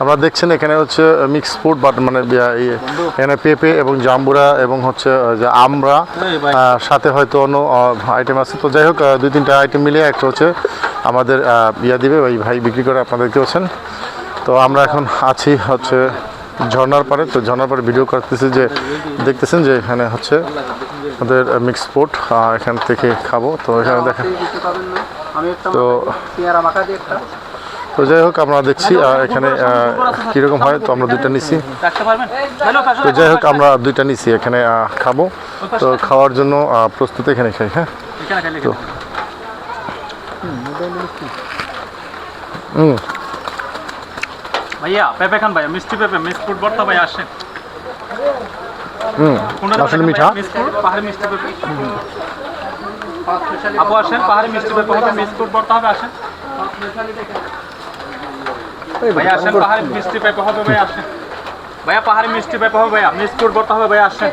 আমরা দেখছেন এখানে হচ্ছে মিক্স ফুড বাট মানে এখানে পেঁপে এবং জাম্বুরা এবং হচ্ছে যে আমরা সাথে হয়তো অন্য আইটেম আছে। তো যাই হোক দুই তিনটা আইটেম মিলিয়ে একটা হচ্ছে আমাদের ইয়া দিবে। ওই ভাই বিক্রি করে আপনারা দেখতে পাচ্ছেন। তো আমরা এখন আছি হচ্ছে ঝর্নার পারে তো ঝর্নার পারে ভিডিও করতেছি যে দেখতেছেন যে এখানে হচ্ছে আমাদের মিক্স ফুড এখান থেকে খাব। তো এখানে দেখেন তো তো যাই হোক আমরা দেখছি এখানে কীরকম হয়। তো আমরা দুইটা নিছি। তো যাই হোক আমরা দুইটা নিছি। এখানে খাব। তো খাওয়ার জন্য প্রস্তুত এখানে খাই হ্যাঁ? তো। হুম। ভাইয়া পেঁপে খান ভাইয়া মিষ্টি পেঁপে মিক্স ফ্রুট ভর্তা ভাইয়া আসেন। হুম। আসলে মিঠা? পাহাড়ি মিষ্টি পেঁপে। আপু আসেন পাহাড়ি মিষ্টি পেঁপে হবে মিক্স ভর্তা হবে আসেন। ভাইয়া আসেন পাহাড়ে মিষ্টি পেপে হবে ভাইয়া আসেন। ভাইয়া পাহাড়ে মিষ্টি পেপে হবে ভাইয়া। মিষ্টি করতে হবে ভাইয়া আসেন।